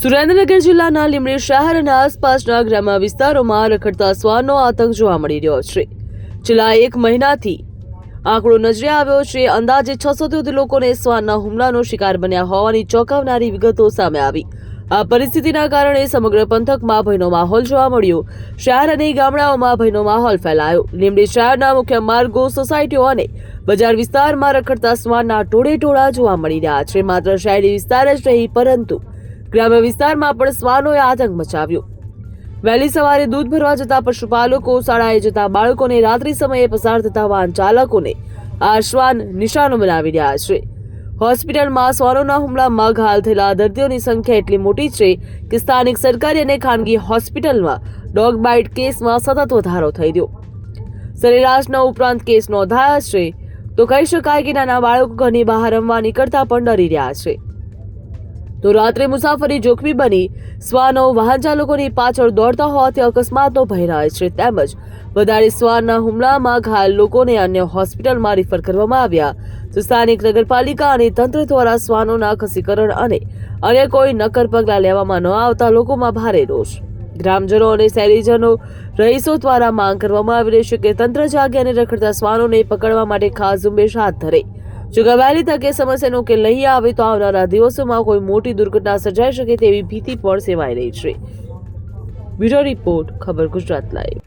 સુરેન્દ્રનગર જિલ્લાના લીમડી શહેર અને આસપાસના ગ્રામ્ય વિસ્તારોમાં રખડતા શ્વાનનો આતંક જોવા મળી રહ્યો છે. છેલ્લા એક મહિનાથી આંકડો નજરે આવ્યો છે. અંદાજે છસો લોકોને શ્વાનના હુમલાનો શિકાર બન્યા હોવાની ચોંકાવનારી વિગતો સામે આવી. આ પરિસ્થિતિના કારણે સમગ્ર પંથકમાં ભયનો માહોલ જોવા મળ્યો. શહેર અને ગામડાઓમાં ભયનો માહોલ ફેલાયો. લીમડી શહેરના મુખ્ય માર્ગો, સોસાયટીઓ અને બજાર વિસ્તારમાં રખડતા શ્વાનના ટોળે ટોળા જોવા મળી રહ્યા છે. માત્ર શહેરી વિસ્તાર જ નહીં, પરંતુ ગ્રામ્ય વિસ્તારમાં પણ શ્વાનોએ આતંક મચાવ્યો. વહેલી સવારે દૂધ ભરવા જતા પશુપાલકો, શાળાએ જતા બાળકોને રાત્રિ સમયે પસાર થતા વાહન ચાલકોને આ શ્વાન નિશાનો બનાવી રહ્યા છે. હોસ્પિટલમાં શ્વાનોના હુમલામાં ઘાયલ થયેલા દર્દીઓની સંખ્યા એટલી મોટી છે કે સ્થાનિક સરકારી અને ખાનગી હોસ્પિટલમાં ડોગ બાઇટ કેસમાં સતત વધારો થઈ ગયો સરેરાશના ઉપરાંત કેસ નોંધાયા છે. તો કહી શકાય કે નાના બાળકો ઘરની બહાર રમવા નીકળતા પણ ડરી રહ્યા છે. તો રાત્રે મુસાફરી જોખમી બની. શ્વાનો વાહન ચાલકોની પાછળ દોડતા હોવાથી અકસ્માતનો ભય રહે છે. તેમજ વધારે શ્વાનના હુમલામાં ઘાયલ લોકોને અન્ય હોસ્પિટલમાં રિફર કરવામાં આવ્યા. તો સ્થાનિક નગરપાલિકા અને તંત્ર દ્વારા શ્વાનોના ખસીકરણ અને અન્ય કોઈ નક્કર પગલાં લેવામાં ન આવતા લોકોમાં ભારે રોષ. ગ્રામજનો અને શહેરીજનો રહીશો દ્વારા માંગ કરવામાં આવી રહી છે કે તંત્ર જાગે અને રખડતા શ્વાનોને પકડવા માટે ખાસ ઝુંબેશ હાથ ધરે. જો કે વહેલી તકે સમસ્યાનો ઉકેલ નહીં આવે તો આવનારા દિવસોમાં કોઈ મોટી દુર્ઘટના સર્જાઈ શકે તેવી ભીતિ પણ સેવાઈ રહી છે. બ્યુરો રિપોર્ટ, ખબર ગુજરાત લાઈવ.